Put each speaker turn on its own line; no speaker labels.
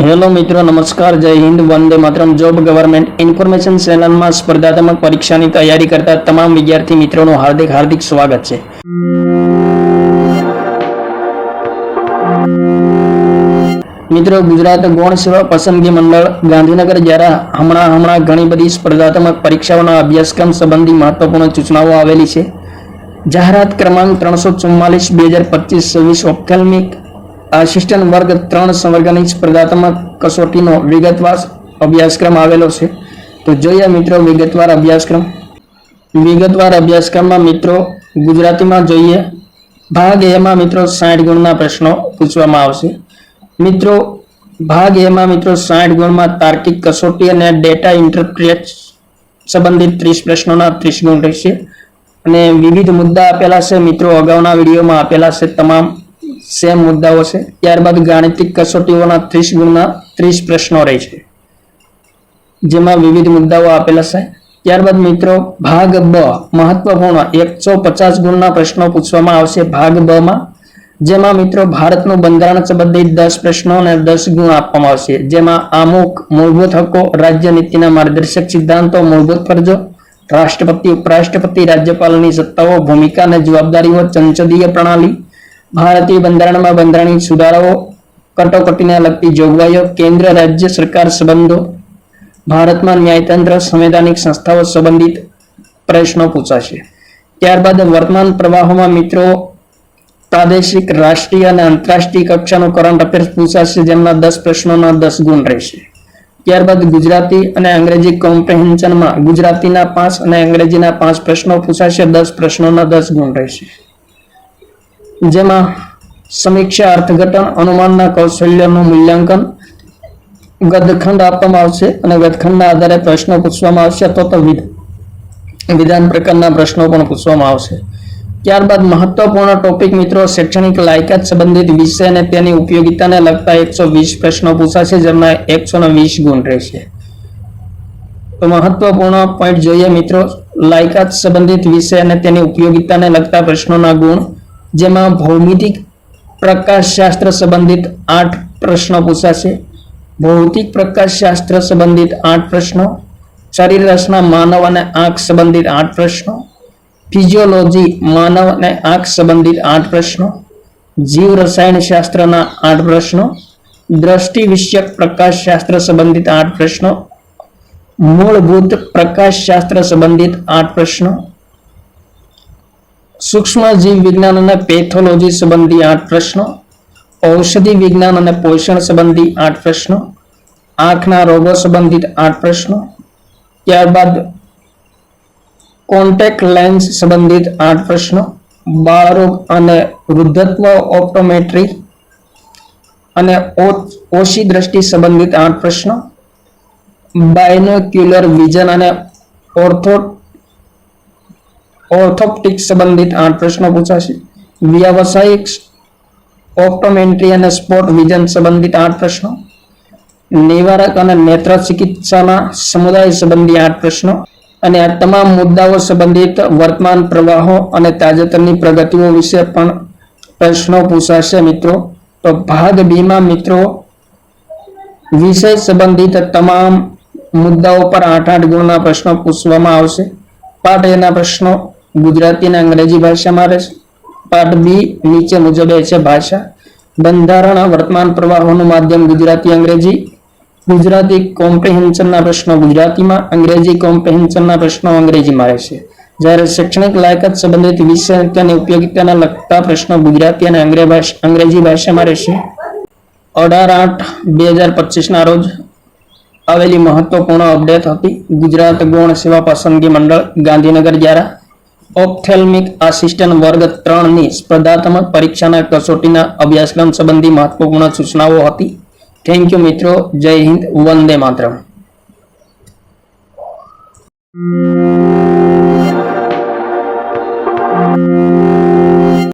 Hello મિત્રો, નમસ્કાર, જય Hind, Vande Mataram. Job government information ચેનલમાં સ્પર્ધાત્મક પરીક્ષાની તૈયારી કરતા તમામ વિદ્યાર્થી મિત્રોનું હાર્દિક હાર્દિક સ્વાગત છે. મિત્રો, ગુજરાત ગૌણ સેવા પસંદગી મંડળ ગાંધીનગર દ્વારા હમણાં હમણાં ઘણી બધી સ્પર્ધાત્મક પરીક્ષાઓના અભ્યાસક્રમ સંબંધી મહત્વપૂર્ણ સૂચનાઓ આવેલી છે. જાહેરાત ક્રમાંક ત્રણસો ચુમ્માલીસ બે હજાર પચીસ, છવ્વીસ ઓપ્થેલ્મિક આસિસ્ટન્ટ વર્ગ ત્રણ સંવર્ગની સ્પર્ધાત્મક કસોટીનો વિગતવાર અભ્યાસક્રમ આવેલો છે. તો જોઈએ મિત્રો વિગતવાર અભ્યાસક્રમ. વિગતવાર અભ્યાસક્રમમાં મિત્રો ગુજરાતીમાં જોઈએ. ભાગ એમાં મિત્રો સાઠ ગુણના પ્રશ્નો પૂછવામાં આવશે. મિત્રો, ભાગ એમાં મિત્રો સાઠ ગુણમાં તાર્કિક કસોટી અને ડેટા ઇન્ટરપ્રિટ સંબંધિત ત્રીસ પ્રશ્નોના ત્રીસ ગુણ રહેશે. અને વિવિધ મુદ્દા આપેલા છે. મિત્રો, અગાઉના વિડીયોમાં આપેલા છે તમામ સેમ મુદ્દાઓ છે. ત્યારબાદ ગાણિતિક કસોટીઓના ત્રીસ ગુણના ત્રીસ પ્રશ્નો રહેશે જેમાં વિવિધ મુદ્દાઓ આપેલા છે. ત્યારબાદ મિત્રો, ભાગ બ, મહત્વપૂર્ણ એકસો પચાસ ગુણના પ્રશ્નો પૂછવામાં આવશે ભાગ બ માં. જેમાં મિત્રો, ભારતનું બંધારણ સંબંધિત દસ પ્રશ્નો અને દસ ગુણ આપવામાં આવશે. જેમાં આમુખ મૂળભૂત હકો, રાજ્ય નીતિના માર્ગદર્શક સિદ્ધાંતો, મૂળભૂત ફરજો, રાષ્ટ્રપતિ, ઉપરાષ્ટ્રપતિ, રાજ્યપાલની સત્તાઓ, ભૂમિકા અને જવાબદારીઓ, સંસદીય પ્રણાલી ભારતીય બંધારણમાં બંધારણીય સુધારાઓ કટોકટીને લગતી જોગવાઈઓ, કેન્દ્ર રાજ્ય સરકાર સંબંધો, ભારતમાં ન્યાયતંત્ર, સંવૈધાનિક સંસ્થાઓ સંબંધિત પ્રશ્નો પૂછાશે. ત્યારબાદ વર્તમાન પ્રવાહોમાં મિત્રો પ્રાદેશિક, રાષ્ટ્રીય અને આંતરરાષ્ટ્રીય કક્ષાનો કરંટ અફેર્સ પૂછાશે જેમના દસ પ્રશ્નોના દસ ગુણ રહેશે. ત્યારબાદ ગુજરાતી અને અંગ્રેજી કોમ્પ્રિહેન્શનમાં ગુજરાતીના પાંચ અને અંગ્રેજીના પાંચ પ્રશ્નો પૂછાશે, દસ પ્રશ્નોના દસ ગુણ રહેશે. જેમાં સમીક્ષા અર્થઘટન, અનુમાનના કૌશલ્યનું મૂલ્યાંકન ગદખંડ આપવામાં આવશે અને ગદખંડના આધારે પ્રશ્નો પૂછવામાં આવશે, અથવા તો વિધાન પ્રકારના પ્રશ્નો પણ પૂછવામાં આવશે. ત્યારબાદ મહત્વપૂર્ણ ટોપિક મિત્રો, શૈક્ષણિક લાયકાત સંબંધિત વિષય અને તેની ઉપયોગિતાને લગતા એકસો વીસ પ્રશ્નો પૂછાશે, જેમાં એકસો વીસ ગુણ રહેશે. તો મહત્વપૂર્ણ પોઈન્ટ જોઈએ મિત્રો, લાયકાત સંબંધિત વિષય અને તેની ઉપયોગિતાને લગતા પ્રશ્નોના ગુણ જેમાં ભૌમિતિક પ્રકાશશાસ્ત્ર સંબંધિત આઠ પ્રશ્નો પૂછાશે. ભૌતિક પ્રકાશશાસ્ત્ર સંબંધિત આઠ પ્રશ્નો, શરીર રચના, માનવ અને આંખ સંબંધિત આઠ પ્રશ્નો, ફિઝિયોલોજી, માનવ અને આંખ સંબંધિત આઠ પ્રશ્નો, જીવ રસાયણ શાસ્ત્રના આઠ પ્રશ્નો, દ્રષ્ટિ વિષયક પ્રકાશશાસ્ત્ર સંબંધિત આઠ પ્રશ્નો, મૂળભૂત પ્રકાશશાસ્ત્ર સંબંધિત આઠ પ્રશ્નો સૂક્ષ્મ જીવ વિજ્ઞાન અને પેથોલોજી સંબંધી આઠ પ્રશ્નો, ઔષધિ વિજ્ઞાન અને પોષણ સંબંધી આઠ પ્રશ્નો, આંખના રોગો સંબંધિત આઠ પ્રશ્નો, ત્યારબાદ કોન્ટેક્ટ લેન્સ સંબંધિત આઠ પ્રશ્નો, બાળરોગ અને વૃદ્ધત્વ ઓપ્ટોમેટ્રી અને ઓછી દ્રષ્ટિ સંબંધિત આઠ પ્રશ્નો, બાયનોક્યુલર વિઝન અને ઓર્થો ઓર્થોપ્ટિક સંબંધિત આઠ પ્રશ્નો પૂછાશે. વ્યાવસાયિક, ઓપ્ટોમેન્ટ્રી અને સ્પોટ વિઝન સંબંધિત આઠ પ્રશ્નો. નિવારક અને નેત્ર ચિકિત્સાના સમુદાય સંબંધી આઠ પ્રશ્નો. અને આ તમામ મુદ્દાઓ સંબંધિત વર્તમાન પ્રવાહો અને તાજેતરની પ્રગતિઓ વિશે પણ પ્રશ્નો પૂછાશે મિત્રો. તો ભાગ બીમાં મિત્રો, વિષય સંબંધિત તમામ મુદ્દાઓ પર આઠ આઠ ગુણના પ્રશ્નો પૂછવામાં આવશે. પાઠ એના પ્રશ્નો ગુજરાતી અને અંગ્રેજી ભાષામાં પાઠ બી, નીચે મુજબ છે ભાષા. બંધારણ, વર્તમાન પ્રવાહોનું માધ્યમ ગુજરાતી અંગ્રેજી. ગુજરાતી કોમ્પ્રિહેન્શનના પ્રશ્નો ગુજરાતીમાં, અંગ્રેજી કોમ્પ્રિહેન્શનના પ્રશ્નો અંગ્રેજીમાં રહેશે જ્યારે શૈક્ષણિક લાયકાત સંબંધિત વિષય અને તેની ઉપયોગિતાના લગતા પ્રશ્નો ગુજરાતી અને અંગ્રેજી ભાષામાં રહેશે. અઢાર આઠ બે હજાર પચીસના રોજ આવેલી મહત્વપૂર્ણ અપડેટ હતી ગુજરાત ગૌણ સેવા પસંદગી મંડળ ગાંધીનગર દ્વારા. ઓપ્થેલ્મિક આસિસ્ટન્ટ વર્ગ ત્રણની સ્પર્ધાત્મક પરીક્ષાના કસોટીના અભ્યાસક્રમ સંબંધી મહત્વપૂર્ણ સૂચનાઓ હતી. થેન્ક યુ મિત્રો. જય હિન્દ. વંદે માતરમ.
Thank